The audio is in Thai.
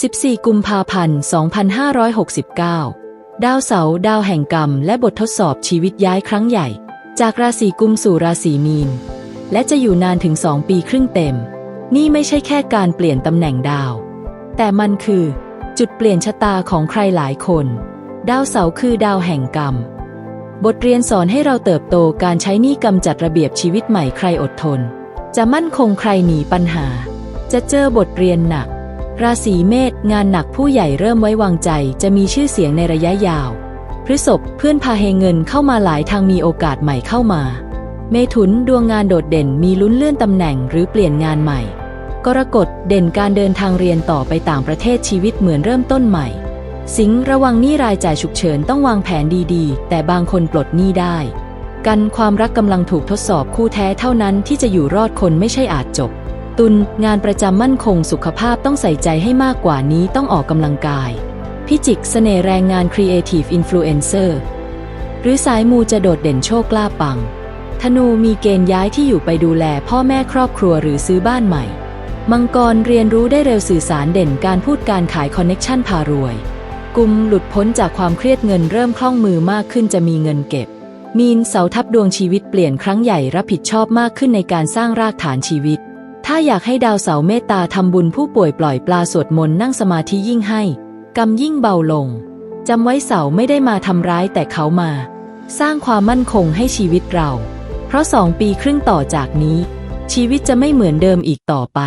14 กุมภาพันธ์ 2569 ดาวเสาร์ดาวแห่งกรรม และบททดสอบชีวิตย้ายครั้งใหญ่ จากราศีกุมสู่ราศีมีน และจะอยู่นานถึง 2 ปีครึ่งเต็ม นี่ไม่ใช่แค่การเปลี่ยนตำแหน่งดาว แต่มันคือ จุดเปลี่ยนชะตาของใครหลายคน ดาวเสาร์คือดาวแห่งกรรม บทเรียนสอนให้เราเติบโตการใช้นี้กำจัดระเบียบชีวิตใหม่ใครอดทน จะมั่นคงใครหนีปัญหา จะเจอบทเรียนหนัก ราศีเมษงานหนักผู้ใหญ่เริ่มไว้วางใจ จะมีชื่อเสียงในระยะยาว พฤษภเพื่อนพาเฮเงินเข้ามาหลายทางมีโอกาสใหม่เข้ามา เมถุนดวงงานโดดเด่นมีลุ้นเลื่อนตำแหน่งหรือเปลี่ยนงานใหม่ กรกฎเด่นการเดินทางเรียนต่อไปต่างประเทศชีวิตเหมือนเริ่มต้นใหม่ สิงห์ระวังหนี้รายจ่ายฉุกเฉินต้องวางแผนดีๆ แต่บางคนปลดหนี้ได้ กันความรักกำลังถูกทดสอบคู่แท้เท่านั้นที่จะอยู่รอดคนไม่ใช่อาจจบ ตุลงานประจำมั่นคงสุขภาพต้องใส่ใจให้มากกว่านี้ต้องออกกำลังกาย พิจิกเสน่ห์แรงงาน Creative Influencer หรือสายมูจะโดดเด่นโชคลาภปัง ธนูมีเกณฑ์ย้ายที่อยู่ไปดูแลพ่อแม่ครอบครัวหรือซื้อบ้านใหม่ มังกรเรียนรู้ได้เร็วสื่อสารเด่นการพูดการขายคอนเน็กชันพารวย กุมหลุดพ้นจากความเครียดเงินเริ่มคล่องมือมากขึ้นจะมีเงินเก็บ มีนเสาทับดวงชีวิตเปลี่ยนครั้งใหญ่รับผิดชอบมากขึ้นในการสร้างรากฐานชีวิต ถ้าอยากให้ดาวเสาเมตตาทำบุญผู้ป่วยปล่อยปลาสวดมนต์นั่งสมาธิยิ่งให้กรรมยิ่งเบาลงจำไว้เสาไม่ได้มาทำร้ายแต่เขามา สร้างความมั่นคงให้ชีวิตเรา เพราะสองปีครึ่งต่อจากนี้ ชีวิตจะไม่เหมือนเดิมอีกต่อไป